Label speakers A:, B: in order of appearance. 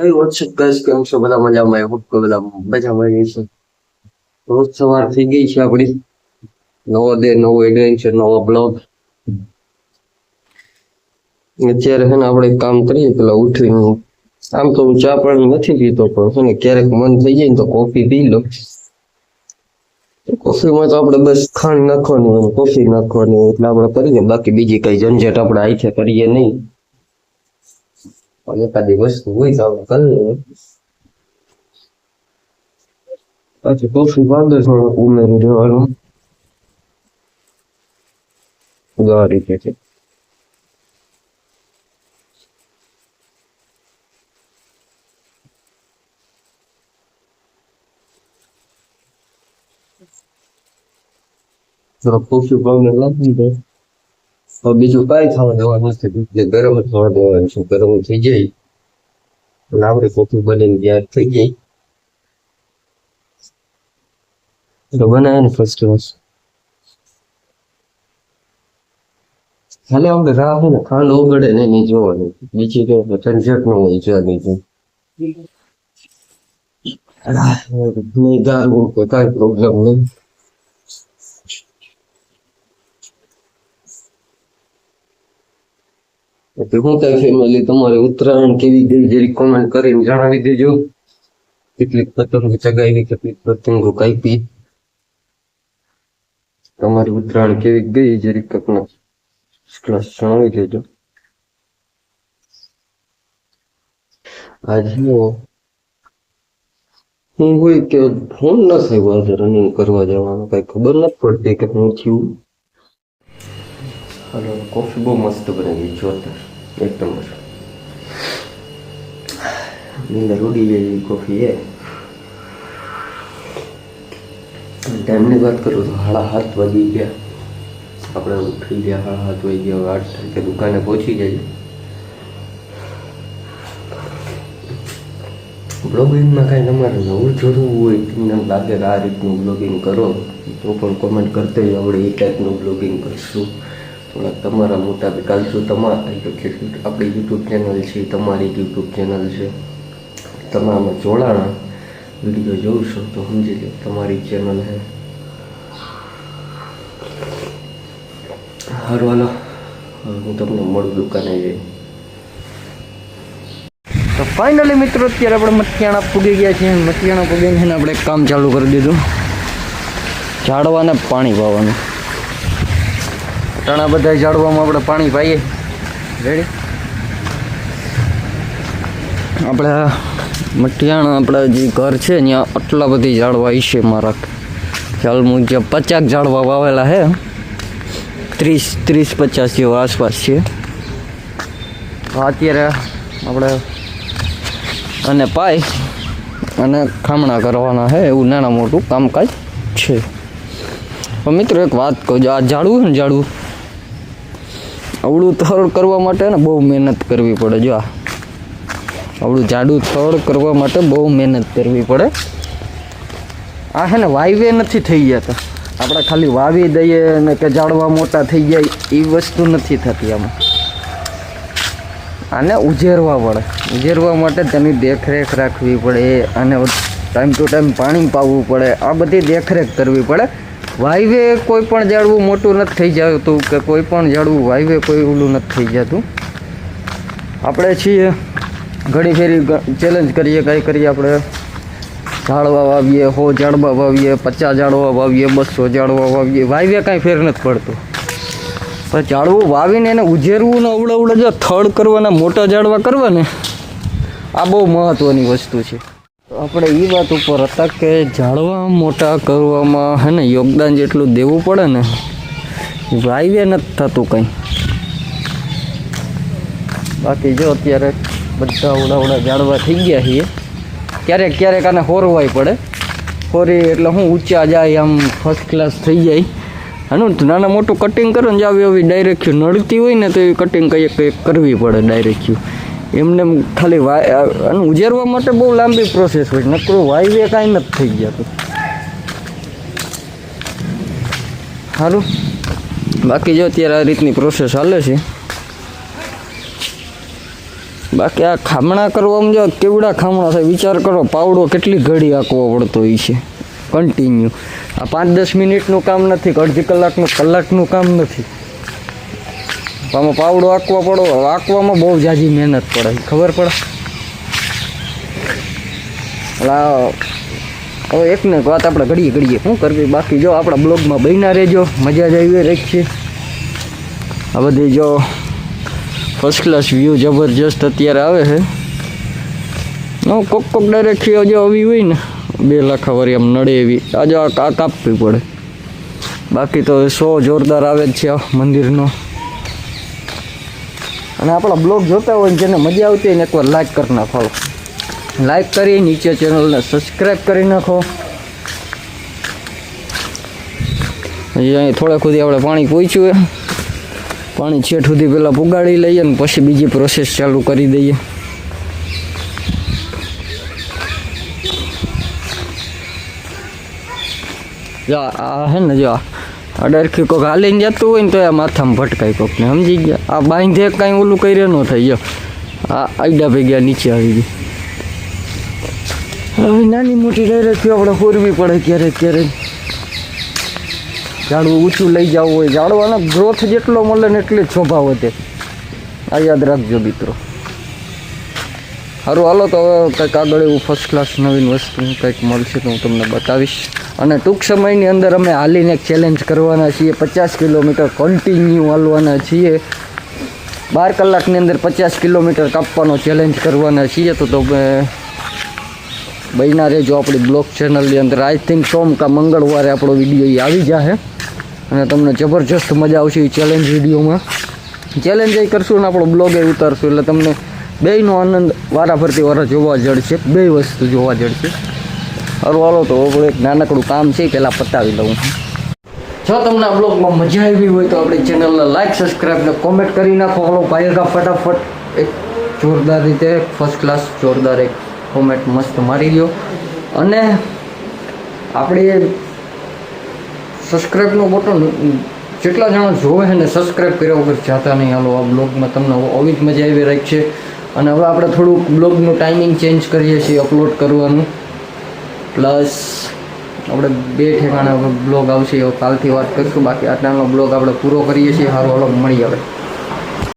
A: Hey, what's up guys? કેમ છો? બધા મજામાં? Hope કે બધા મજામાં હશો. રોજ સવાર થઈ ગઈ છે આપણી. નવો દે નવો એડવેન્ચર નવો બ્લોગ અત્યારે છે ને આપણે કામ કરીએ પેલા ઉઠીને. આમ તો હું ચા પાણી નથી પીતો પણ છે ને ક્યારેક મન થઈ જાય ને તો કોફી પી લો કોફીમાં તો આપણે બસ ખાંડ નાખવાની કોફી નાખવાની એટલે આપણે કરીએ. બાકી બીજી કઈ ઝંઝટ આપણે આઈથે કરીએ નહીં. અને એકાદી વસ્તુ હોય તો આપણે કરી લઈએ પાછી કોફી પાવડર થોડું ઉમેરી દેવાનું જો આ રીતે છે થોડો કોફી પાવડર નાખી દે હવે બીજું કાંઈ થવા દેવાનું નથી. જે ગરમ જ થવા દેવાનું છે, ગરમ થઈ જાય. લાવડી આપણે કોફી બનીને તૈયાર થઈ જાય તો બનાવે ને ફર્સ્ટ ક્લાસ ખાલી આપણે રાહ ને, ખાંડ ઓગળે ને નહીં જોવાની. બીજી તો ઝંઝટ ન હોય છે રાહ નહીં ગારવું કોઈ કાંઈ પ્રોબ્લેમ નહીં. હું કઈ ફેમિલી તમારી ઉત્તરાયણ કેવી ગઈ જરી કોમેન્ટ કરીને જણાવી દેજો. કેટલીક પતંગો ચગાવી, કેટલીક પતંગો કાપી. તમારી ઉત્તરાયણ કેવી ગઈ જરી કપના ક્લાસ જણાવી દેજો. આજે હું હોય કે ફોન ન થયો આજે રનિંગ કરવા જવાનું, કઈ ખબર નથી પડતી કે હું થયું. હાલો કોફી બહુ મસ્ત બનાવી જોરદાર એક નંબર નીંદર ઉડી ગઈ કોફી એ ટાઈમની વાત કરું તો હાડા હાથ વાગી ગયા આપણે ઉઠી ગયા હાડા હાથ વાગી ગયા આઠ તારીખે દુકાને પહોંચી જાય બ્લોગિંગમાં કાંઈ તમારે નવું જોડવું હોય તમને લાગે કે આ રીતનું બ્લોગિંગ કરો તો પણ કોમેન્ટ કરતા જ આપણે એ ટાઈપનું બ્લોગિંગ કરશું થોડાક તમારા મુતાબિક હાલશું તમારા આપણી યુટ્યુબ ચેનલ છે, તમારી યુટ્યુબ ચેનલ છે. તમે આમાં જોડાણા વીડિયો જોશો તો સમજી લો તમારી ચેનલ છે. સારું હાલો. હું તમને મળું દુકાને જઈ
B: તો ફાઇનલી મિત્રો, અત્યારે આપણે મટિયાણા પૂગી ગયા છીએ. મટિયાણા પૂગીને આપણે કામ ચાલુ કરી દીધું. ઝાડવાને પાણી પાવાનું ઘણા બધા ઝાડવામાં આપણે પાણી પાઈએ. રેડી આપણે મટિયાણા આપણા જે ઘર છે ત્યાં આટલા બધી ઝાડવા છે મારા. ખ્યાલ મુજબ પચાસ ઝાડવા વાવેલા છે ત્રીસ ત્રીસ પચાસ જેવા આસપાસ છે. અત્યારે આપણે અને પાય અને ખામણા કરવાના છે એવું નાના મોટું કામકાજ છે. મિત્રો એક વાત કહું આ ઝાડવું ને ઝાડવું? આવડું થળ કરવા માટે ને બહુ મહેનત કરવી પડે, જો અવળું જાડું થળ કરવા માટે બહુ મહેનત કરવી પડે. આ છે ને વાયવે નથી થઈ જતા આપણે ખાલી વાવી દઈએ ને કે ઝાડવા મોટા થઈ જાય એ વસ્તુ નથી થતી આમાં. આને ઉજેરવા પડે ઉજેરવા માટે તેની દેખરેખ રાખવી પડે અને ટાઈમ ટુ ટાઈમ પાણી પાવવું પડે. આ બધી દેખરેખ કરવી પડે. વાયવે કોઈ પણ ઝાડવું મોટું નથી થઈ જતું કે કોઈ પણ ઝાડવું વાયવે કોઈ ઓલું નથી થઈ જતું. આપણે છીએ. ઘણી ફેરી ચેલેન્જ કરીએ, કાંઈ કરીએ આપણે. ઝાડવા વાવીએ સો ઝાડવા વાવીએ, પચાસ ઝાડવા વાવીએ, બસો ઝાડવા વાવીએ. વાયવે કાંઈ ફેર નથી પડતું. પણ ઝાડવું વાવીને એને ઉજેરવું ને અવડે અવડે જો થડ કરવાના મોટા ઝાડવા કરવાને, આ બહુ મહત્ત્વની વસ્તુ છે. આપણે એ વાત ઉપર હતા કે ઝાડવા મોટા કરવામાં હે ને યોગદાન જેટલું દેવું પડે ને વાયવે નથી થતું કંઈ. બાકી જો અત્યારે બધા ઉડા ઉડા ઝાડવા થઈ ગયા છીએ, ક્યારેક ક્યારેક આને હોરવાય પડે. હોરી એટલે હું ઊંચા જાય, આમ ફર્સ્ટ ક્લાસ થઈ જાય. આનું નાના મોટું કટિંગ કરો ને જાવ એવી ડાયરેક્ટ નડતી હોય ને તો એવી કટિંગ કંઈક કંઈક કરવી પડે ડાયરેક્ટ એમને એમ ખાલી આનું ઉજેરવા માટે બહુ લાંબી પ્રોસેસ હોય નકરું વાયવે કાંઈ નથી થઈ જતું. સારું બાકી જો અત્યારે આ રીતની પ્રોસેસ હાલે છે. બાકી આ ખામણા કરવામાં જો કેવડા ખામણા થાય, વિચાર કરો, પાવડો કેટલી ઘડી આંકવો પડતો હોય છે. કન્ટિન્યુ આ પાંચ દસ મિનિટનું કામ નથી અડધી કલાકનું કલાકનું કામ નથી. આમાં પાવડો આંકવા પડો આંકવામાં બહુ જાજી મહેનત પડે, ખબર પડે? હવે ને વાત આપણે ઘડીએ ઘડીએ શું કરવી? બાકી જો આપણા બ્લોગમાં બન્યા રહેજો, મજા જ આવી રાખીએ આ બધી જો ફર્સ્ટ ક્લાસ વ્યૂ જબરજસ્ત અત્યારે આવે છે. હું કોક કોક ડાયરેક્ટ જો આવી હોય ને, બે લાખ વારી આમ નડે એવી. આજે આ કાપવી પડે. બાકી તો સો જોરદાર આવે જ છે મંદિરનો. અને આપણા બ્લોગ જોતા હોય જેને મજા આવતી હોય એકવાર લાઈક કરી નાખો. લાઈક કરી, નીચે ચેનલને સબસ્ક્રાઈબ કરી નાખો. હજી અહીં થોડાક સુધી આપણે પાણી પહોંચ્યું પાણી છેઠ સુધી પહેલાં પુગાડી લઈએ અને પછી બીજી પ્રોસેસ ચાલુ કરી દઈએ. જો આ હે ને જો આ ડરખી કોક હાલીને જતું હોય ને તો એ માથામાં ભટકાય કોકને સમજી ગયા? આ બાંધે કાંઈ ઓલું કરે ન થઈ ગયો આ આઈડા ભેગ્યા નીચે આવી ગઈ. હવે નાની મોટી ડાયરેક્ટ આપણે ફોરવી પડે ક્યારેક ક્યારેક. ઝાડવું ઊંચું લઈ જવું હોય. ઝાડવાનો ગ્રોથ જેટલો મળે ને એટલી જ શોભા વધે. આ યાદ રાખજો મિત્રો. સારું હાલો તો હવે કંઈક આગળ એવું ફર્સ્ટ ક્લાસ નવીન વસ્તુ કંઈક મળશે તો હું તમને બતાવીશ. અને ટૂંક સમયની અંદર અમે હાલીને એક ચેલેન્જ કરવાના છીએ. પચાસ કિલોમીટર કન્ટિન્યુ હાલવાના છીએ. બાર કલાકની અંદર પચાસ કિલોમીટર કાપવાનો ચેલેન્જ કરવાના છીએ. તો તમે બન્યા રહેજો આપણી બ્લોગ ચેનલની અંદર આઈ થિંક સોમ કા મંગળવારે આપણો વીડિયો એ આવી જશે અને તમને જબરજસ્ત મજા આવશે એ ચેલેન્જ વિડીયોમાં ચેલેન્જ એ કરશું ને આપણો બ્લોગ એ ઉતારશું. એટલે તમને બેયનો આનંદ વારાફરતી વાર જોવા જડશે બે વસ્તુ જોવા જડશે. સારું હાલો, તો એક નાનકડું કામ છે પહેલાં પતાવી લઉં જો તમને આ બ્લોગમાં મજા આવી હોય તો આપણી ચેનલને લાઈક સબસ્ક્રાઈબ ને કોમેન્ટ કરી નાખો. હાલો ભાઈગા ફટાફટ એક જોરદાર રીતે ફર્સ્ટ ક્લાસ જોરદાર એક કોમેન્ટ મસ્ત મારી દો અને આપણે સબસ્ક્રાઈબનું બટન જેટલા જણા જોવે છે ને સબસ્ક્રાઈબ કર્યા વગર જાતા નહીં. હાલો, આ બ્લોગમાં તમને આવી જ મજા આવી રહી છે. અને હવે આપણે થોડુંક બ્લોગનું ટાઈમિંગ ચેન્જ કરીએ છીએ અપલોડ કરવાનું. પ્લસ આપણે બે ઠેકાણે બ્લોગ આવશે કાલથી વાત કરીશું. બાકી આટલાનો બ્લોગ આપણે પૂરો કરીએ છીએ. સારું હાલો મળી આવે